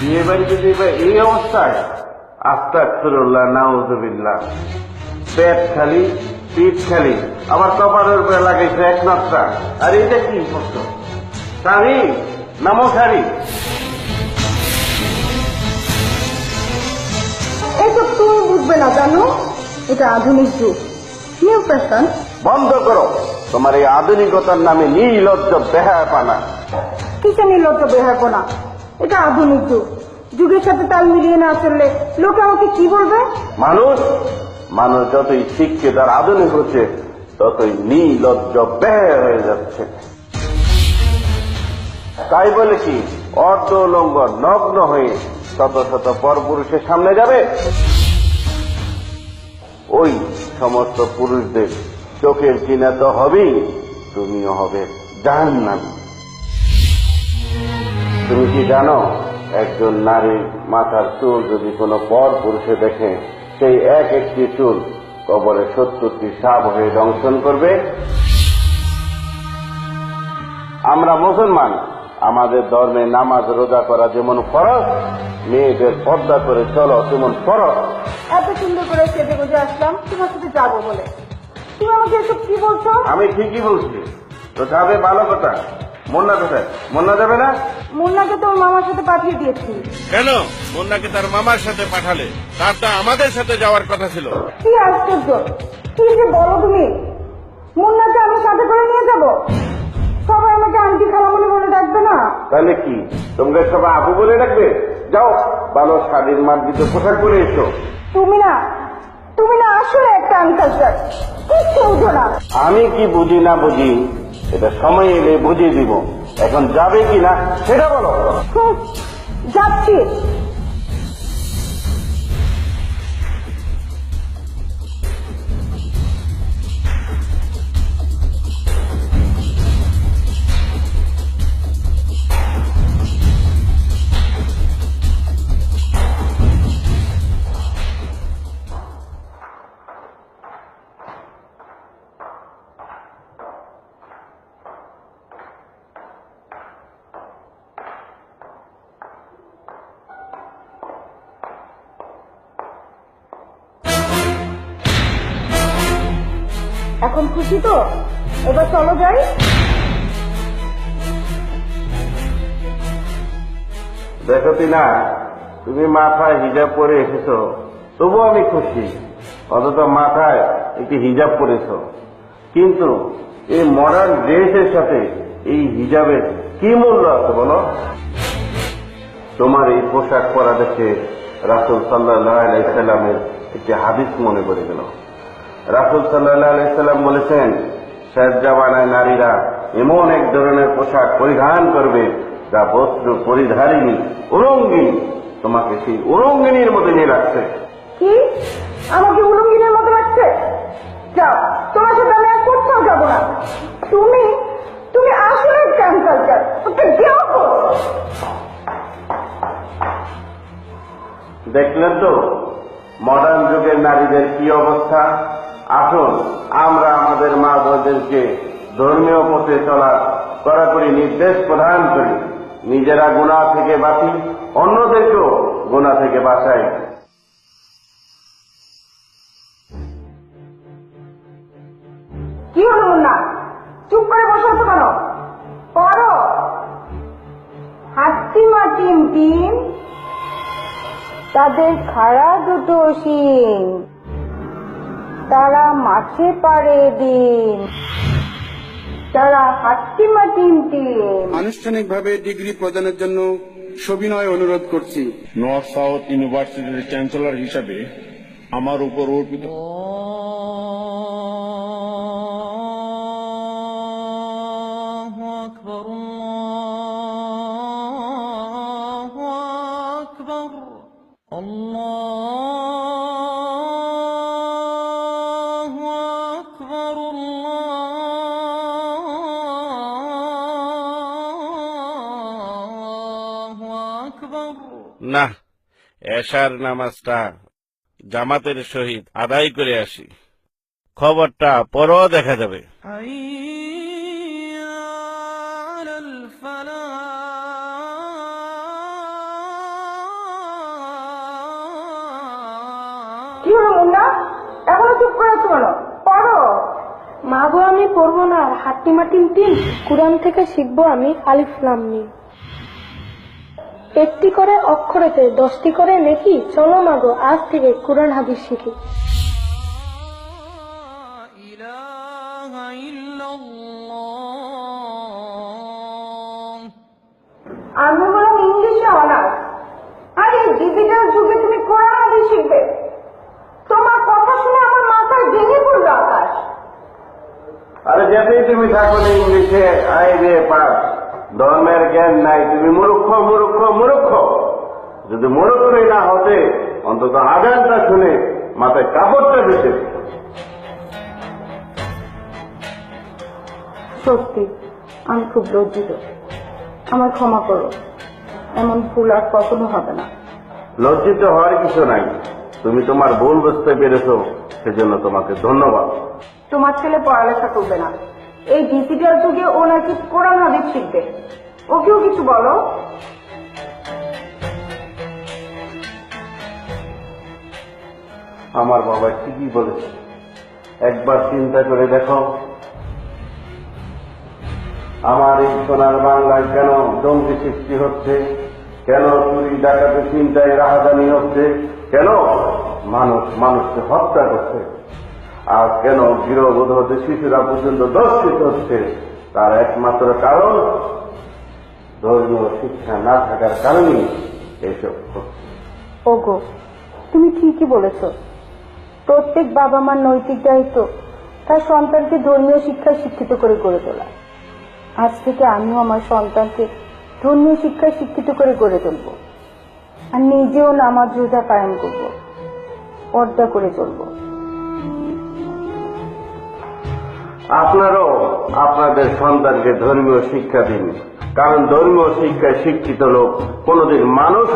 বিয়ে বাড়ি যদি এই অবস্থায় আস্তাক ফিরুল্লাহ নাউজুবিল্লাহ পেট খালি পিঠ খালি আবার কপালের উপরে লাগাইছে এক নাত্রা আর এটা কি করছ শাড়ি নামো শাড়ি এসব তুমি বুঝবে না জানো এটা আধুনিক যুগ। নিউ ফ্যাশন বন্ধ করো। তোমার এই আধুনিকতার নামে নির্লজ্জ বেহায় পানা কিসে নির্লজ্জ বেহাবো না এটা আধুনিক যুগ যুগের সাথে তাল মিলিয়ে না চললে লোকে আমাকে কি বলবে? মানুষ মানুষ যতই শিক্ষিত আর আধুনিক হচ্ছে, ততই নির্লজ্জ ব্যয় হয়ে যাচ্ছে। তাই বলে কি, অর্ধ লঙ্গ নগ্ন হয়ে শত শত পরপুরুষের সামনে যাবে। ওই সমস্ত পুরুষদের চোখের চিনা তো হবেই, তুমিও হবে জাহান্নামী। তুমি কি জানো একজন নারী মাথার চুল যদি কোনো পর পুরুষে দেখে সেই এক একটি চুল কবরে সত্তরটি সাপ হয়ে দংশন করবে? আমরা মুসলমান আমাদের ধর্মে নামাজ রোজা করা যেমন ফরজ মেয়েদের পর্দা করে চলো তেমন ফরজ। এত সুন্দর করে সেজে গুজে আসলাম তোমার সাথে যাব বলে। তুমি আমাকে এসব কি বলছো? আমি ঠিকই বলছি। তো যাবে ভালো কথা। মন্না কোথায়? মন্না যাবে না? মুন্নাকে তোর মামার সাথে পাঠিয়ে দিয়েছি। কেন? মুন্নাকে তার মামার সাথে পাঠালে? তার তো আমাদের সাথে যাওয়ার কথা ছিল। কি আশ্চর্য! কি যে বলো তুমি! মুন্নাকে আমি সাথে করে নিয়ে যাব? সবাই আমাকে আন্টি খালামনি বলে ডাকবে না? তাহলে কি? তোমরা সবাই আপু বলে রাখবে যাও ভালো স্বাধীন মার্জিত পোশাক পরে এসো। তুমি না তুমি না আসলে একটা আনকালচার কিচ্ছু না? আমি কি বুঝি না বুঝি? এটা সময় এলে বুঝিয়ে দিব। এখন যাবে কি না সেটা বলো। যাচ্ছি। এখন খুশি তো? এবার চলো যাই। দেখো না তুমি মাথায় হিজাব পরে এসেছ। তবু আমি খুশি। অথচ মাথায় একটি হিজাব পরেছ। কিন্তু এই মডার্ন ড্রেসের সাথে এই হিজাবের কি মূল্য আছে বলো? তোমার এই পোশাক পরা দেখে রাসুল সাল্লাহ আলাইসাল্লামের একটি হাদিস মনে করে গেল। রাসুল সাল্লাহ আলাইসাল্লাম বলেছেন শেষ জামানায় নারীরা এমন এক ধরনের পোশাক পরিধান করবে যা বস্ত্র পরিধারিণী উলঙ্গিনী তোমাকে সেই উলঙ্গিনীর মধ্যে নিয়ে রাখছে কি? আমাকে উলঙ্গিনের মতো লাগছে? যাও তোমার সাথে আমি আর কোথাও যাব না। তুমি তুমি আসলে ওকে দেও দেখলেন তো? মডার্ন যুগের নারীদের কি অবস্থা? আসুন, আমরা আমাদের মা বোনদেরকে ধর্মীয় পথে চলা কড়াকড়ি নির্দেশ প্রদান করি। নিজেরা গুণা থেকে বাঁচি, অন্যদেরকেও গুণা থেকে বাঁচাই। তাদের খাড়া দুটো শিং। তারা মাঠে পারে দিন তারা হাতটি মাটিম টিম আনুষ্ঠানিকভাবে ডিগ্রি প্রদানের জন্য সবিনয় অনুরোধ করছি। নর্থ সাউথ ইউনিভার্সিটির চ্যান্সেলর হিসাবে আমার উপর অর্পিত الله أكبر الله أكبر না এশার নামাজটা জামাতের সহিত আদায় করে আসি খবরটা পরও দেখা যাবে হলো মুন্না? এখনও চুপ করে আছো কেন? পড়ো। মা গো আমি পড়ব না। আর হাট্টি মাটিম টিম কুরআন থেকে শিখব আমি আলিফ লামনি একটি করে অক্ষরেতে দশটি করে লেখি। চলো মা গো আজ থেকে কুরআন হাদিস শিখি। আমি তুমি থাকো ইংলিশে আই রে পাস ধর্মের জ্ঞান নাই তুমি মূর্খ মূর্খ মূর্খ। যদি মূর্খই না হতে অন্তত আজানটা শুনে মাথায় কাপড়টা বেঁচে সত্যি আমি খুব লজ্জিত। আমার ক্ষমা করো এমন ভুল আর কখনো হবে না। লজ্জিত হওয়ার কিছু নাই। তুমি তোমার ভুল বুঝতে পেরেছ সেজন্য তোমাকে ধন্যবাদ। তোমার ছেলে পড়ালেখা করবে না। এই ডিজিটাল যুগে ও নাকি কোরআন হাদিস শিখবে। ওকেও কিছু বলো। আমার বাবা ঠিকই বলেছে। একবার চিন্তা করে দেখো, আমার এই সোনার বাংলায় কেন জঙ্গি সৃষ্টি হচ্ছে? কেন চুরি, ডাকাতে চিন্তায় রাহাদানি হচ্ছে? কেন মানুষ মানুষকে হত্যা করছে? আর কেন গৃহবোধ হতে শিশুরা পর্যন্ত দর্শিত হচ্ছে? তার একমাত্র কারণ, ধর্মীয় শিক্ষা না থাকার কারণেই এসব ওগো, তুমি ঠিকই বলেছ। প্রত্যেক বাবা মার নৈতিক দায়িত্ব তার সন্তানকে ধর্মীয় শিক্ষায় শিক্ষিত করে গড়ে তোলা। আজ থেকে আমিও আমার সন্তানকে ধর্মীয় শিক্ষায় শিক্ষিত করে গড়ে তুলব। আর নিজেও নামাজ রোজা কায়েম করব, পর্দা করে চলবো। আপনারও আপনাদের সন্তানকে ধর্মীয় শিক্ষা দিন। কারণ ধর্মীয় শিক্ষায় শিক্ষিত লোক কোনোদিন মানুষ